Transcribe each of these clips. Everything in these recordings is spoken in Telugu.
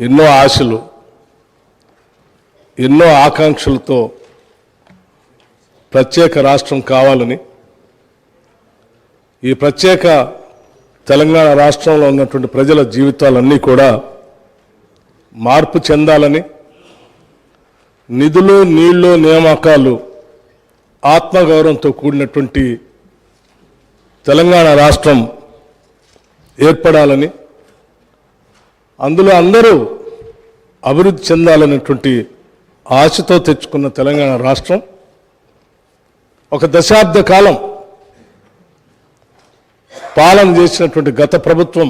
ఎన్నో ఆశలు ఎన్నో ఆకాంక్షలతో ప్రత్యేక రాష్ట్రం కావాలని ఈ ప్రత్యేక తెలంగాణ రాష్ట్రంలో ఉన్నటువంటి ప్రజల జీవితాలన్నీ కూడా మార్పు చెందాలని నిధులు నీళ్ళు నియామకాలు ఆత్మగౌరవంతో కూడినటువంటి తెలంగాణ రాష్ట్రం ఏర్పడాలని అందులో అందరూ అభివృద్ధి చెందాలనేటువంటి ఆశతో తెచ్చుకున్న తెలంగాణ రాష్ట్రం. ఒక దశాబ్ద కాలం పాలన చేసినటువంటి గత ప్రభుత్వం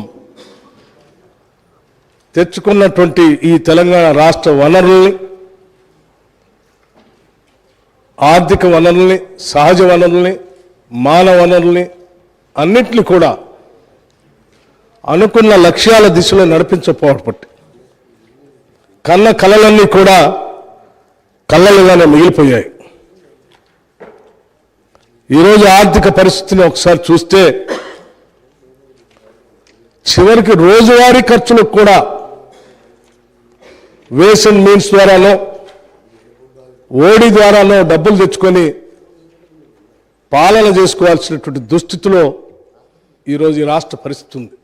తెచ్చుకున్నటువంటి ఈ తెలంగాణ రాష్ట్ర వనరుల్ని ఆర్థిక వనరుల్ని సహజ వనరుల్ని మానవ వనరుల్ని అన్నింటినీ కూడా అనుకున్న లక్ష్యాల దిశలో నడిపించకపోవటం కన్న కళలన్నీ కూడా కళ్ళలుగానే మిగిలిపోయాయి. ఈరోజు ఆర్థిక పరిస్థితిని ఒకసారి చూస్తే చివరికి రోజువారీ ఖర్చులకు కూడా వేస్ అండ్ మీన్స్ ద్వారానో ఓడి ద్వారానో డబ్బులు తెచ్చుకొని పాలన చేసుకోవాల్సినటువంటి దుస్థితిలో ఈరోజు ఈ రాష్ట్ర పరిస్థితి ఉంది.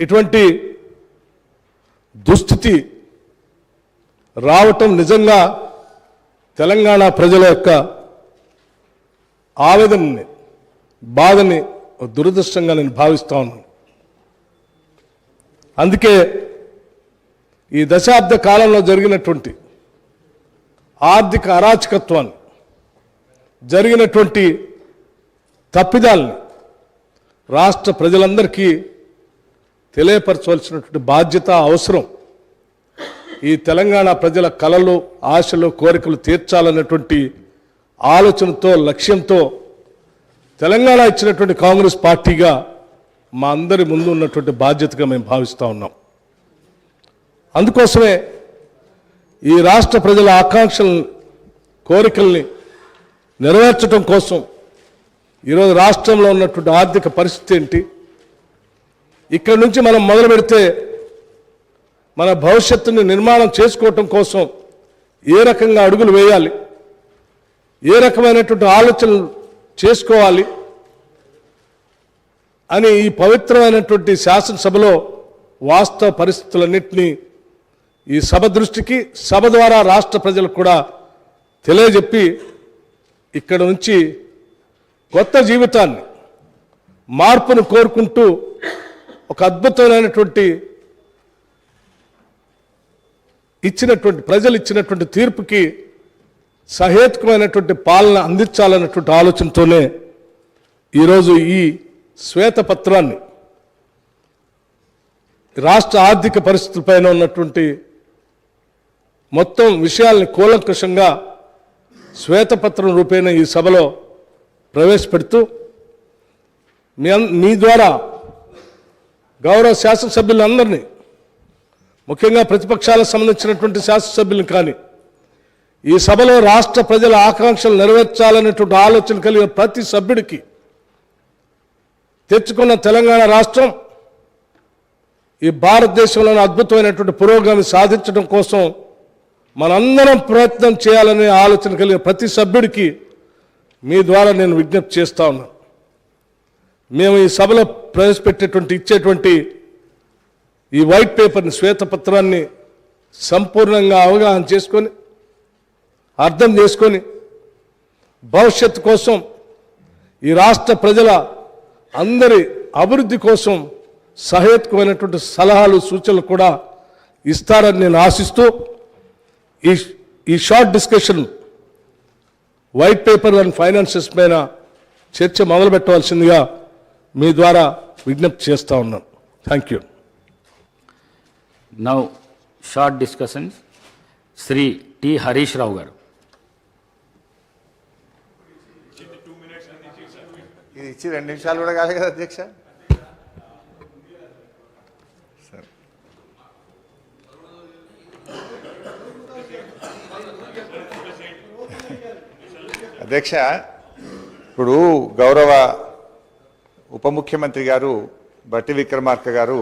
ఇటువంటి దుస్థితి రావటం నిజంగా తెలంగాణ ప్రజల యొక్క ఆవేదనని బాధని దురదృష్టంగా నేను భావిస్తా ఉన్నాను. అందుకే ఈ దశాబ్ద కాలంలో జరిగినటువంటి ఆర్థిక అరాచకత్వాన్ని జరిగినటువంటి తప్పిదాల్ని రాష్ట్ర ప్రజలందరికీ తెలియపరచవలసినటువంటి బాధ్యత అవసరం. ఈ తెలంగాణ ప్రజల కలలు ఆశలు కోరికలు తీర్చాలన్నటువంటి ఆలోచనతో లక్ష్యంతో తెలంగాణ ఇచ్చినటువంటి కాంగ్రెస్ పార్టీగా మా అందరి ముందు ఉన్నటువంటి బాధ్యతగా మేము భావిస్తూ ఉన్నాం. అందుకోసమే ఈ రాష్ట్ర ప్రజల ఆకాంక్షలను కోరికల్ని నెరవేర్చడం కోసం ఈరోజు రాష్ట్రంలో ఉన్నటువంటి ఆర్థిక పరిస్థితి ఏంటి? ఇక్కడి నుంచి మనం మొదలు పెడితే మన భవిష్యత్తుని నిర్మాణం చేసుకోవటం కోసం ఏ రకంగా అడుగులు వేయాలి? ఏ రకమైనటువంటి ఆలోచనలు చేసుకోవాలి? అని ఈ పవిత్రమైనటువంటి శాసనసభలో వాస్తవ పరిస్థితులన్నింటినీ ఈ సభ దృష్టికి సభ ద్వారా రాష్ట్ర ప్రజలకు కూడా తెలియజెప్పి ఇక్కడ నుంచి కొత్త జీవితాన్ని మార్పును కోరుకుంటూ ఒక అద్భుతమైనటువంటి ఇచ్చినటువంటి ప్రజలు ఇచ్చినటువంటి తీర్పుకి సహేతుకమైనటువంటి పాలన అందించాలన్నటువంటి ఆలోచనతోనే ఈరోజు ఈ శ్వేతపత్రాన్ని రాష్ట్ర ఆర్థిక పరిస్థితులపైన ఉన్నటువంటి మొత్తం విషయాల్ని కూలంకషంగా శ్వేతపత్రం రూపేణ ఈ సభలో ప్రవేశపెడుతూ మీ ద్వారా గౌరవ శాసనసభ్యులందరినీ ముఖ్యంగా ప్రతిపక్షాలకు సంబంధించినటువంటి శాసనసభ్యులు కానీ ఈ సభలో రాష్ట్ర ప్రజల ఆకాంక్షలు నెరవేర్చాలనేటువంటి ఆలోచన కలిగిన ప్రతి సభ్యుడికి తెచ్చుకున్న తెలంగాణ రాష్ట్రం ఈ భారతదేశంలోని అద్భుతమైనటువంటి పురోగమి సాధించడం కోసం మనందరం ప్రయత్నం చేయాలనే ఆలోచన కలిగిన ప్రతి సభ్యుడికి మీ ద్వారా నేను విజ్ఞప్తి చేస్తా ఉన్నాను. మేము ఈ సభలో ప్రవేశపెట్టేటువంటి ఇచ్చేటువంటి ఈ వైట్ పేపర్ని శ్వేతపత్రాన్ని సంపూర్ణంగా అవగాహన చేసుకొని అర్థం చేసుకొని భవిష్యత్తు కోసం ఈ రాష్ట్ర ప్రజల అందరి అభివృద్ధి కోసం సహేతుకమైనటువంటి సలహాలు సూచనలు కూడా ఇస్తారని నేను ఆశిస్తూ ఈ ఈ short discussion white paper and finances పైన చర్చ మొదలు పెట్టవలసిందిగా మీ ద్వారా విజ్ఞప్తి చేస్తా ఉన్నాను. Thank you now short discussions Shri T Harish Rao garu. ఇది ఇచ్చి రెండు నిమిషాలు కూడా కాదు కదా అధ్యక్ష? సరే. అధ్యక్ష ఇప్పుడు గౌరవ ఉప ముఖ్యమంత్రి గారు బట్టి విక్రమార్క గారు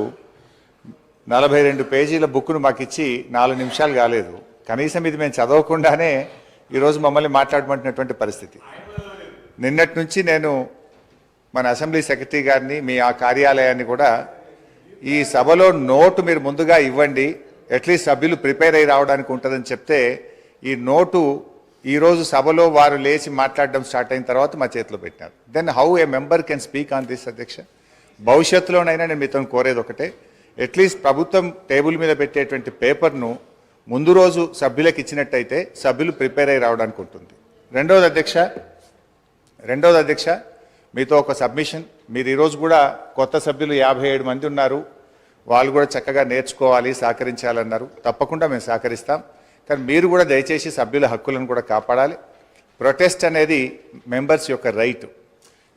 నలభై రెండు పేజీల బుక్ను మాకు ఇచ్చి నాలుగు నిమిషాలు కాలేదు. కనీసం ఇది మేము చదవకుండానే ఈరోజు మమ్మల్ని మాట్లాడమంటున్నటువంటి పరిస్థితి. నిన్నటి నుంచి నేను మన అసెంబ్లీ సెక్రటరీ గారిని మీ ఆ కార్యాలయాన్ని కూడా ఈ సభలో నోటు మీరు ముందుగా ఇవ్వండి. అట్లీస్ట్ సభ్యులు ప్రిపేర్ అయి రావడానికి ఉంటుందని చెప్తే ఈ నోటు ఈరోజు సభలో వారు లేచి మాట్లాడడం స్టార్ట్ అయిన తర్వాత మా చేతిలో పెట్టినారు. Then how a member can speak on this అధ్యక్ష భవిష్యత్తులోనైనా నేను మీతో కోరేది ఒకటే. అట్లీస్ట్ ప్రభుత్వం టేబుల్ మీద పెట్టేటువంటి పేపర్ను ముందు రోజు సభ్యులకు ఇచ్చినట్టయితే సభ్యులు ప్రిపేర్ అయి రావడానికి ఉంటుంది. రెండవది అధ్యక్ష రెండవది అధ్యక్ష మీతో ఒక సబ్మిషన్. మీరు ఈరోజు కూడా కొత్త సభ్యులు యాభై ఏడు మంది ఉన్నారు. వాళ్ళు కూడా చక్కగా నేర్చుకోవాలి సహకరించాలన్నారు. తప్పకుండా మేము సహకరిస్తాం. కానీ మీరు కూడా దయచేసి సభ్యుల హక్కులను కూడా కాపాడాలి. ప్రొటెస్ట్ అనేది మెంబర్స్ యొక్క రైట్.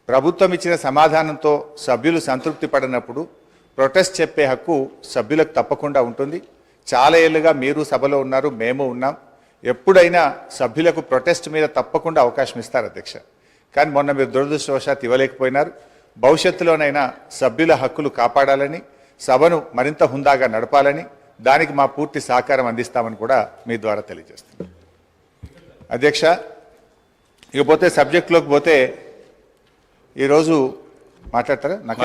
ప్రభుత్వం ఇచ్చిన సమాధానంతో సభ్యులు సంతృప్తి పడినప్పుడు ప్రొటెస్ట్ చెప్పే హక్కు సభ్యులకు తప్పకుండా ఉంటుంది. చాలా ఏళ్ళుగా మీరు సభలో ఉన్నారు మేము ఉన్నాం. ఎప్పుడైనా సభ్యులకు ప్రొటెస్ట్ మీద తప్పకుండా అవకాశం ఇస్తారు అధ్యక్ష. కానీ మొన్న మీరు దురదృష్టవశాత్ ఇవ్వలేకపోయినారు. భవిష్యత్తులోనైనా సభ్యుల హక్కులు కాపాడాలని సభను మరింత హుందాగా నడపాలని దానికి మా పూర్తి సహకారం అందిస్తామని కూడా మీ ద్వారా తెలియజేస్తున్నాం. అధ్యక్ష ఇకపోతే సబ్జెక్టులోకి పోతే ఈరోజు మాట్లాడతారా? నాకు